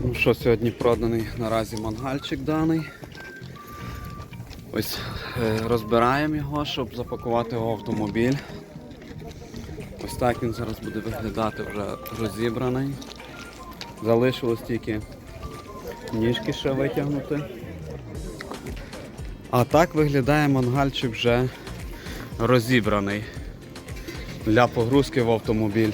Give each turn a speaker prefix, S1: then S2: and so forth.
S1: Ну що, сьогодні проданий наразі мангальчик даний. Ось е, розбираємо його, щоб запакувати його в автомобіль. Ось так він зараз буде виглядати вже розібраний. Залишилось тільки ніжки ще витягнути. А так виглядає мангальчик вже розібраний для погрузки в автомобіль.